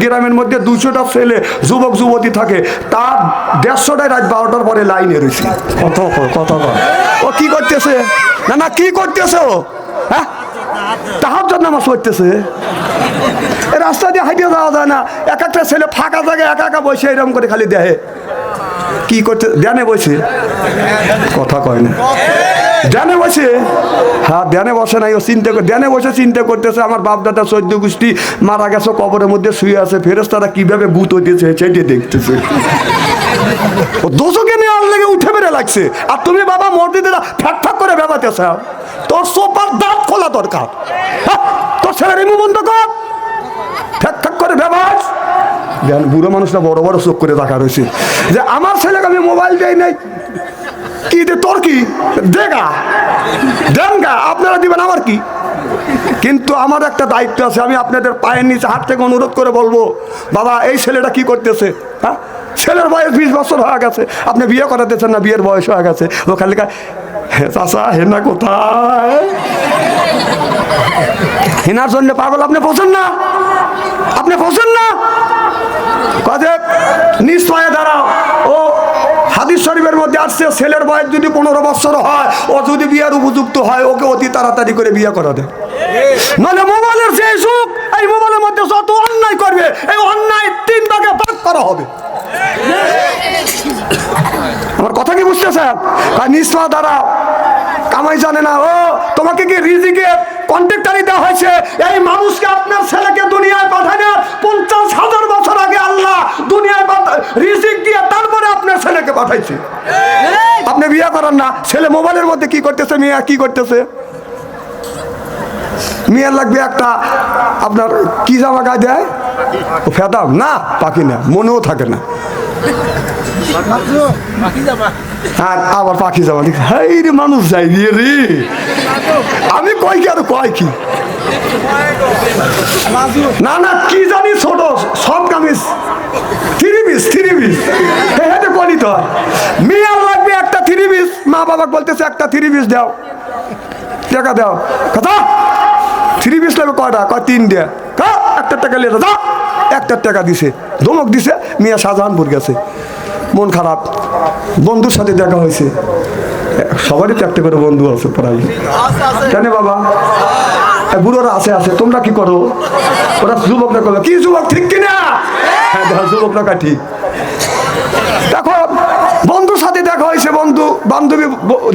গ্রামের মধ্যে দুশোটা ছেলে যুবক যুবতী থাকে। তার দেড়শোটায় রাত বারোটার পরে লাইনে রয়েছে। কত কত ও কি করতেছে? না না কি করতেছে ও? হ্যাঁ? তাহার নামাজ পড়তেছে? রাস্তা দিয়ে হাইটে যাওয়া যায় না। এক একটা ছেলে ফাঁকা জায়গায় একা একা বসে এরকম করে খালি দেহে। কি করতে ধ্যানে বসে। কথা কয় না। ধ্যানে বসে। হ্যাঁ ধ্যানে বসে নাই ও চিন্তা ধ্যানে বসে চিন্তা করতেছে আমার বাপ দাদা চোদ্দ গোষ্ঠী মারা গেছে কবরের মধ্যে শুয়ে আছে ফেরেস তারা কীভাবে ভূত হইতেছে সেটি দেখতেছে। ও দোষকে নিয়ে আর লেগে উঠে বেড়ে লাগছে। আর তুমি বাবা মসজিদে ফ্যাক ফ্যাক করে বেড়াতেছ তোর সোপার দাঁত খোলা দরকার। হ্যাঁ, তোর ছেলের ইমু বন্ধ কর। ঠ্যাক করে ব্যবাস দেন বুড়ো মানুষরা বড় বড় চোখ করে দেখা রয়েছে। যে আমার ছেলেকে আমি মোবাইল দেই নাই। কি দে তোর কি? দেগা? দেন গা আপনারা দিবেন আমার কি? কিন্তু আমার একটা দায়িত্ব আছে, আমি আপনাদের পায়ের নিচে হাত থেকে অনুরোধ করে বলব, বাবা, এই ছেলেটা কি করতেছে? হ্যাঁ? ছেলের বয়স বিশ বছর হয়ে গেছে। আপনি বিয়ে করাতেছেন না, বিয়ের বয়স হয়ে গেছে। ও খালি চাষা হেনা কোথায়? হেনার জন্য পাগল আপনি বোঝেন না। আপনি বোঝেন না? কাজে নিশ্চয় দাঁড়াও। ও হাদিস শরীফের মধ্যে আসছে, ছেলের বয়স যদি পনেরো বছর হয়, ও যদি বিয়ের উপযুক্ত হয়, ওকে অতি তাড়াতাড়ি করে বিয়ে করা দেয় নাহলে মোবাইলের যে যুগ এই মোবাইলের মধ্যে যত অন্যায় করবে, এই অন্যায় তিন ভাগে ভাগ করা হবে। আমার কথা কি বুঝতেছেন? নিশ্চয় দাঁড়াও। কামাই জানে না। ও তোমাকে কি রিজিকে কন্ট্রাক্টারি দেওয়া হয়েছে? এই মানুষকে আপনার ছেলেকে দুনিয়ায় পাঠানো পঞ্চাশ হাজার বছর আগে আল্লাহ দুনিয়ায় রিজিক দিয়ে তারপরে আপনার ছেলেকে পাঠাইছে। আপনি বিয়ে করেন না। ছেলে মোবাইলের মধ্যে কি করতেছে মেয়ে কি করতেছে? মেয়ের লাগবে একটা আপনার কি জামা গায়ে দেয়? ফেদাম না পাখি না মনেও থাকে না। আর আবার পাখি দেখি, হাই রে, মানুষ যাই রে রে। আমি কই কি আর কয় কি? না না, কি জানি ছোট, সব kameez. Three piece three piece হেঁটে করি তো। মেয়ার লাগবে একটা থ্রি মা বাবা বলতেছে একটা থ্রি পিস দাও। টাকা দাও। কথা? থ্রি পিস লাগবে কয়টা? কয় তিন দিয়ে একটা টাকা লিয়ে দাও একটা টাকা দিছে, ধমক দিছে, মিয়া শাহজাহানপুর গেছে। মন খারাপ, বন্ধুর সাথে দেখা হয়েছে। সবারই তো একটা করে বন্ধু আছে প্রায়। কেন বাবা? বুড়োরা আছে আছে, তোমরা কি করো? ওরা যুবকরা করবে কি যুবক, ঠিক কিনা হ্যাঁ যুবকরা ঠিক? দেখো, বন্ধুর সাথে দেখা হয়েছে, বন্ধু, বান্ধবী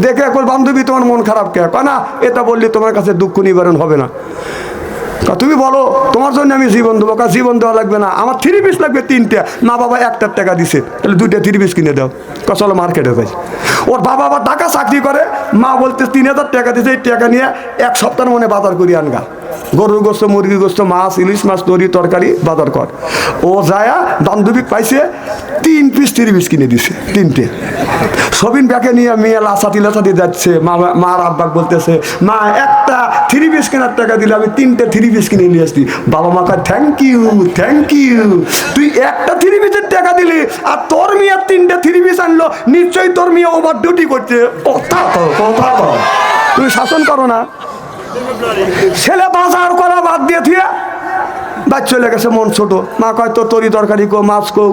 দেখে একবার বান্ধবী তোমার মন খারাপ কে? না, এটা বললে তোমার কাছে দুঃখ নিবারণ হবে না। কা তুমি বলো, তোমার জন্য আমি জীবন দেবো কা জীবন দেওয়া লাগবে না। আমার থ্রি পিস লাগবে তিনটে। মা বাবা একটার টাকা দিছে। তাহলে দুইটা থ্রি পিস কিনে দাও। কা চলো মার্কেটে যাই। ওর বাবা আবার টাকা চাকরি করে। মা বলতে তিন হাজার টাকা দিছে, এই টাকা নিয়ে এক সপ্তাহের মনে বাজার করি আনগা। গরুর গোস্ত মুরগি গোস্ত, মাছ, ইলিশ মাছ তরি তরকারি, বাজার কর। ও যায়া বান্ধবী পাইছে, তিন পিস থ্রি পিস কিনে দিছে, তিনটে। সবিন ব্যাকে নিয়ে মেয়ে লাসাতি লাসাতি যাচ্ছে মা মার আব্বাক বলতেছে মা একটা থ্রি পিস কেনার টাকা দিলে আমি তিনটে থ্রি পিস কিনে নিয়ে আসছি। বাবা মা কয় থ্যাংক ইউ থ্যাংক ইউ তুই একটা থ্রি পিসের টাকা দিলি আর তোর মেয়ে তিনটে থ্রি পিস আনলো নিশ্চয়ই তোর মেয়ে ওভার ডিউটি করছে। কথা কও, কথা কও। তুমি শাসন করো না। ছেলে বাজার করা বাদ দিয়ে থিয়া বাদ চলে গেছে মন ছোট। মা কয় তোর তরি তরকারি কো মাছ কো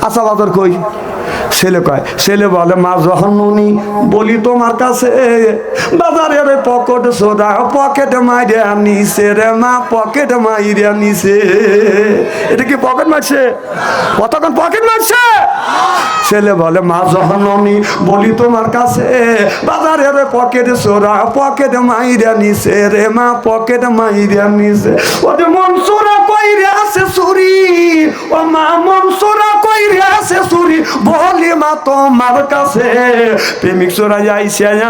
কাঁচা বাজার কই? ছেলে কয়, ছেলে বলে, মা, যখন নুনি বলি তোমার কাছে বাজারের পকেট সোদা, পকেট মাইরে নিছে রে মা, পকেট মাইরে নিছে এটা কি পকেট মারছে? কতক্ষণ পকেট মারছে? ছেলে বলে, মা, যখন নুনি বলি তোমার কাছে বাজারের পকেট সোরা পকেট মাইরে নিছে রে মা, পকেট মাইরে নিছে ওদের মন সোরা কইরে আছে সুরি ও মা মন সোরা কইরে আছে সুরি বলি মা তোমার কাছে। প্রেমিক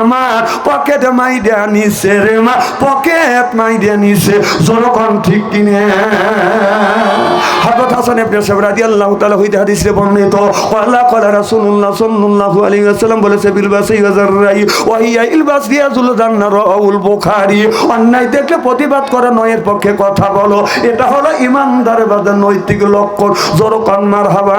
আমার, পকেট মাইরে নিছে রে মা, পকেট মাইরে নিছে, জনগণ ঠিক কিনে। হাসান ইবনে তাআলা হইতে হাদিসে বর্ণিত রাসূলুল্লাহ সাল্লাল্লাহু আলাইহি ওয়াসাল্লাম বলেছে, বিল বাসি বুখারী। অন্যায় দেখলে প্রতিবাদ করা, নয়ের পক্ষে কথা বলো। এটা হলো ইমানদার বাদা নৈতিক লক্ষণ। জোর কন্মার হাবা